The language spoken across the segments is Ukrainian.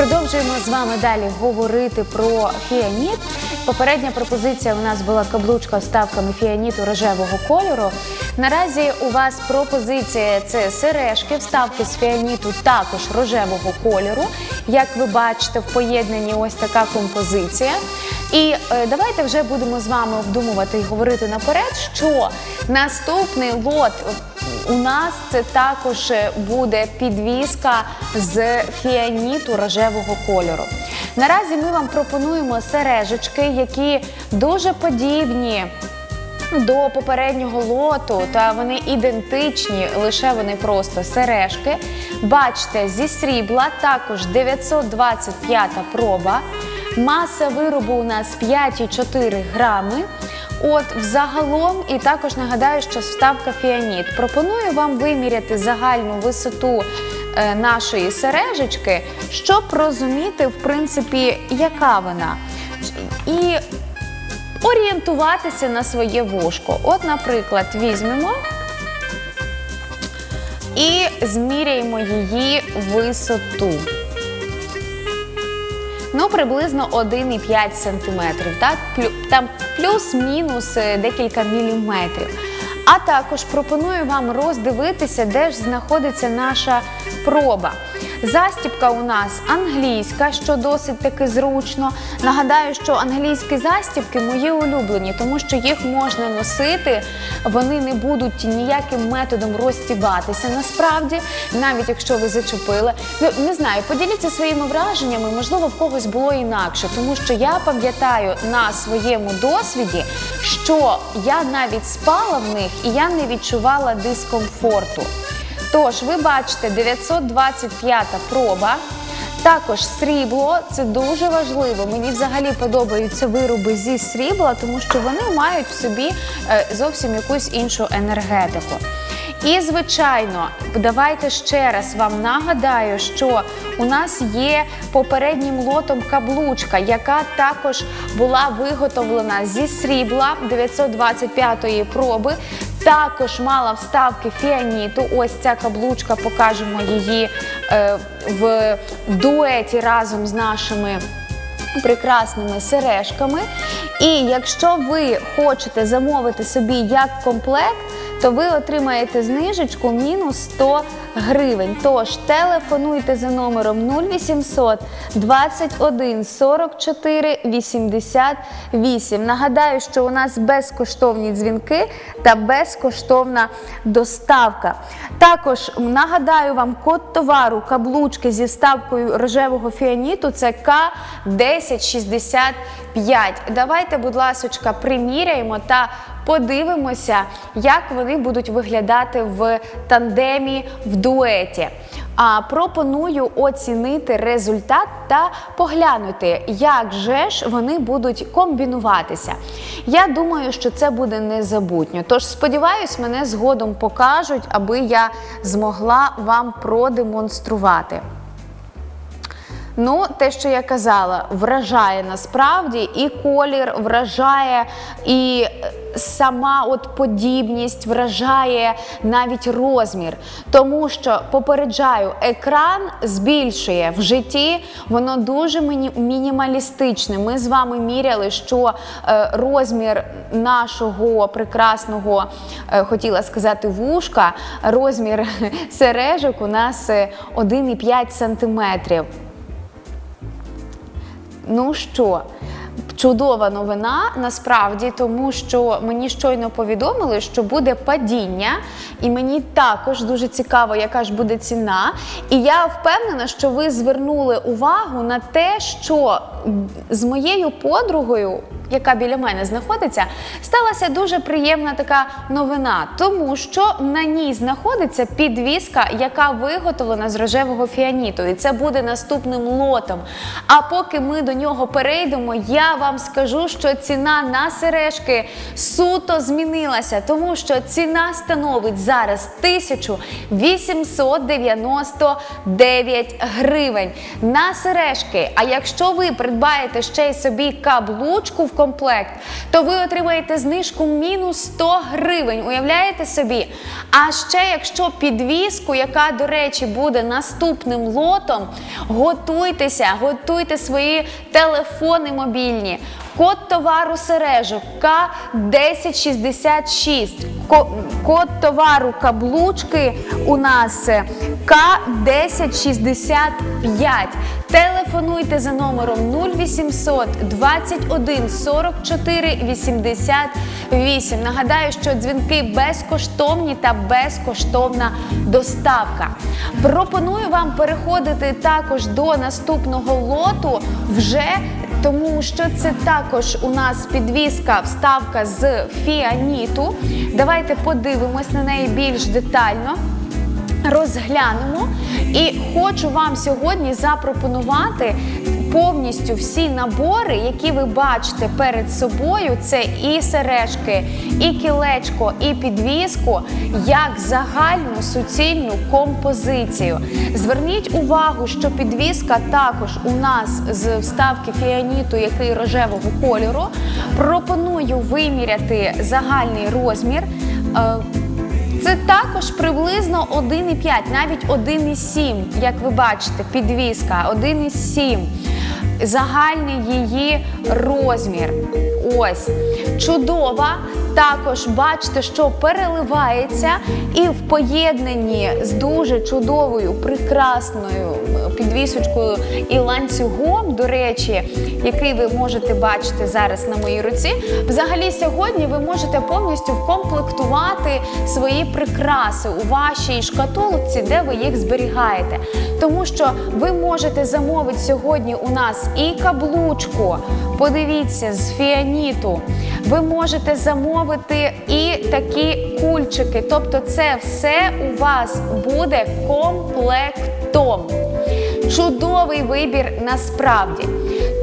Продовжуємо з вами далі говорити про фіаніт. Попередня пропозиція у нас була каблучка вставками фіаніту рожевого кольору. Наразі у вас пропозиція це сережки, вставки з фіаніту також рожевого кольору. Як ви бачите, в поєднанні ось така композиція. І е, давайте вже будемо з вами обдумувати і говорити наперед, що наступний лот у нас це також е, буде підвіска з фіаніту рожевого кольору. Наразі ми вам пропонуємо сережечки, які дуже подібні до попереднього лоту, та вони ідентичні, лише вони просто сережки. Бачите, зі срібла також 925 проба. Маса виробу у нас 5,4 грами. От взагалом, і також нагадаю, що вставка фіаніт. Пропоную вам виміряти загальну висоту е, нашої сережечки, щоб розуміти, в принципі, яка вона. І орієнтуватися на своє вушко. От, наприклад, візьмемо і зміряємо її висоту. Ну, приблизно 1,5 см, так? Там плюс-мінус е, декілька міліметрів. А також пропоную вам роздивитися, де ж знаходиться наша проба. Застібка у нас англійська, що досить таки зручно. Нагадаю, що англійські застібки мої улюблені, тому що їх можна носити, вони не будуть ніяким методом розстібатися. Насправді, навіть якщо ви зачепили. Ну, не знаю, поділіться своїми враженнями, можливо, в когось було інакше, тому що я пам'ятаю на своєму досвіді, що я навіть спала в них і я не відчувала дискомфорту. Тож, ви бачите, 925 проба. Також срібло це дуже важливо. Мені взагалі подобаються вироби зі срібла, тому що вони мають в собі е, зовсім якусь іншу енергетику. І, звичайно, давайте ще раз вам нагадаю, що у нас є попереднім лотом каблучка, яка також була виготовлена зі срібла 925-ї проби. Також мала вставки фіаніту. Ось ця каблучка, покажемо її е, в дуеті разом з нашими прекрасними сережками. І якщо ви хочете замовити собі як комплект, то ви отримаєте знижечку мінус 100 гривень. Тож телефонуйте за номером 0800 21 44 88. Нагадаю, що у нас безкоштовні дзвінки та безкоштовна доставка. Також нагадаю вам код товару каблучки зі вставкою рожевого фіаніту це К1065. Давайте, будь ласочка, приміряємо та подивимося, як вони будуть виглядати в тандемі в дуеті. А пропоную оцінити результат та поглянути, як же ж вони будуть комбінуватися. Я думаю, що це буде незабутньо. Тож сподіваюсь, мене згодом покажуть, аби я змогла вам продемонструвати. Ну, те, що я казала, вражає насправді і колір вражає, і е, сама от подібність вражає навіть розмір. Тому що попереджаю, екран збільшує в житті, воно дуже мінімалістичне. Ми з вами міряли, що е, розмір нашого прекрасного, е, хотіла сказати, вушка, розмір сережок у нас е, 1,5 сантиметрів. Ну що, чудова новина насправді, тому що мені щойно повідомили, що буде падіння, і мені також дуже цікаво, яка ж буде ціна. І я впевнена, що ви звернули увагу на те, що з моєю подругою. Яка біля мене знаходиться, сталася дуже приємна така новина, тому що на ній знаходиться підвіска, яка виготовлена з рожевого фіаніту, і це буде наступним лотом. А поки ми до нього перейдемо, я вам вам скажу, що ціна на сережки суто змінилася, тому що ціна становить зараз 1899 гривень на сережки. А якщо ви придбаєте ще й собі каблучку в комплект, то ви отримаєте знижку мінус 100 гривень. Уявляєте собі? А ще якщо підвіску, яка, до речі, буде наступним лотом, готуйтеся, готуйте свої телефони мобільні. Код товару сережок К1066. Код товару каблучки у нас е, К1065. Телефонуйте за номером 0800 21 44 88. Нагадаю, що дзвінки безкоштовні та безкоштовна доставка. Пропоную вам переходити також до наступного лоту вже тому що це також у нас підвіска, вставка з фіаніту. Давайте подивимось на неї більш детально. Розглянемо і хочу вам сьогодні запропонувати повністю всі набори, які ви бачите перед собою. Це і сережки, і кілечко, і підвіску, як загальну суцільну композицію. Зверніть увагу, що підвіска також у нас з вставки фіаніту, який рожевого кольору. Пропоную виміряти загальний розмір. Е, це також приблизно 1,5, навіть 1,7, як ви бачите, підвіска 1,7. Загальний її розмір. Ось. Чудова. Також бачите, що переливається, і в поєднанні з дуже чудовою, прекрасною підвісочкою і ланцюгом, до речі, який ви можете бачити зараз на моїй руці. Взагалі, сьогодні ви можете повністю вкомплектувати свої прикраси у вашій шкатулці, де ви їх зберігаєте. Тому що ви можете замовити сьогодні у нас і каблучку, подивіться, з фіаніту. Ви можете замовити і такі кульчики. Тобто, це все у вас буде комплектом. Чудовий вибір насправді.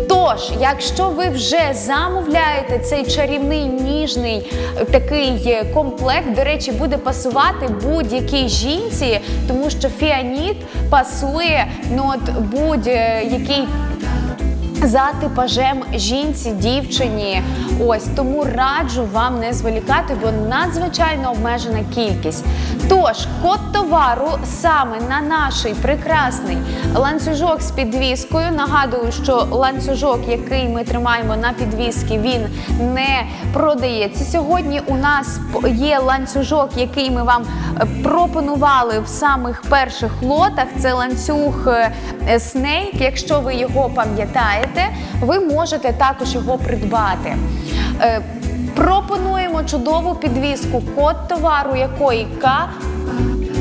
Тож, якщо ви вже замовляєте цей чарівний ніжний такий е, комплект, до речі, буде пасувати будь-якій жінці, тому що фіаніт пасує ну от будь-який за типажем жінці, дівчині. Ось тому раджу вам не зволікати, бо надзвичайно обмежена кількість. Тож, код товару саме на наш прекрасний ланцюжок з підвіскою. Нагадую, що ланцюжок, який ми тримаємо на підвіски, він не продається. Сьогодні у нас є ланцюжок, який ми вам пропонували в самих перших лотах. Це ланцюг Snake, якщо ви його пам'ятаєте, ви можете також його придбати. Е, Пропонуємо чудову підвіску, код товару якої К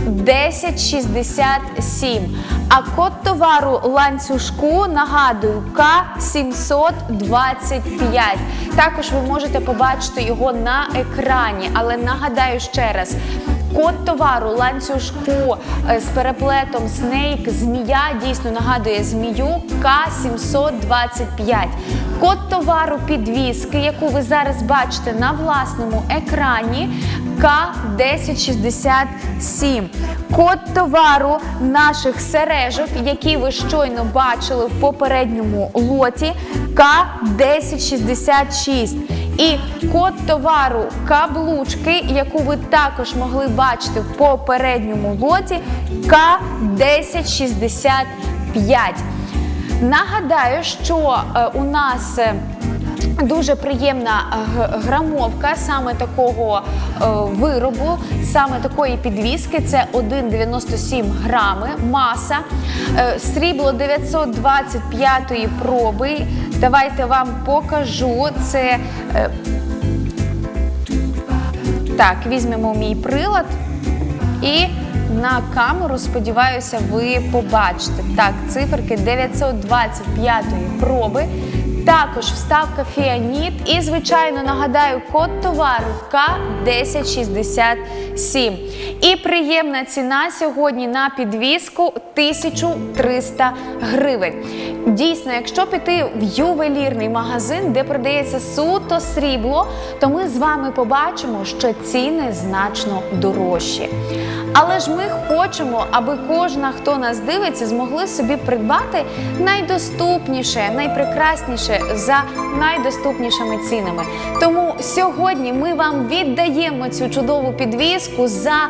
1067. А код товару ланцюжку нагадую К725. Також ви можете побачити його на екрані, але нагадаю ще раз. Код товару ланцюжку е, з переплетом Snake, змія дійсно нагадує змію К725. Код товару підвіски, яку ви зараз бачите на власному екрані, К1067. Код товару наших сережок, які ви щойно бачили в попередньому лоті, К1066. І код товару каблучки, яку ви також могли бачити в попередньому лоті, К1065. Нагадаю, що е, у нас е, Дуже приємна е, грамовка саме такого е, виробу, саме такої підвіски. Це 1,97 грами маса, е, срібло 925 проби. Давайте вам покажу. Це так, візьмемо мій прилад і на камеру, сподіваюся, ви побачите. Так, циферки 925 проби. Також вставка фіаніт і, звичайно, нагадаю, код товару К1067. І приємна ціна сьогодні на підвіску 1300 гривень. Дійсно, якщо піти в ювелірний магазин, де продається суто срібло, то ми з вами побачимо, що ціни значно дорожчі. Але ж ми хочемо, аби кожна, хто нас дивиться, змогли собі придбати найдоступніше, найпрекрасніше за найдоступнішими цінами. Тому сьогодні ми вам віддаємо цю чудову підвіску за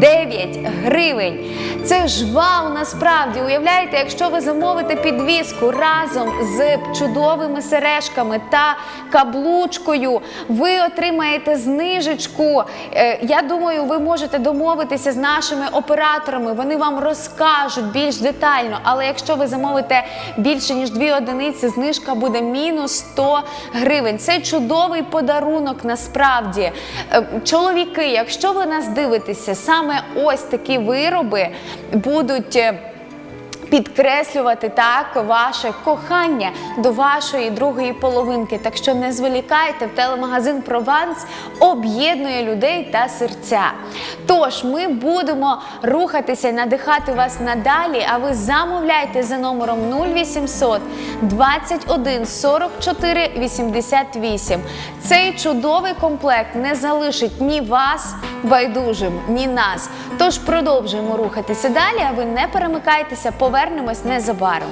799 гривень. Це ж вау, насправді уявляєте, якщо ви замовите підвіску разом з чудовими сережками та каблучкою, ви отримаєте знижечку. Е, Я думаю, ви можете домовитися з нашими операторами. Вони вам розкажуть більш детально. Але якщо ви замовите більше ніж дві одиниці, знижка буде мінус 100 гривень. Це чудовий подарунок насправді. Е, Чоловіки, якщо ви нас дивитеся, саме ось такі вироби будуть. Підкреслювати так ваше кохання до вашої другої половинки. Так що не зволікайте, в телемагазин Прованс об'єднує людей та серця. Тож ми будемо рухатися надихати вас надалі. А ви замовляйте за номером 0800 21 44 88. Цей чудовий комплект не залишить ні вас байдужим, ні нас. Тож продовжуємо рухатися далі. А ви не перемикайтеся, повернемось незабаром.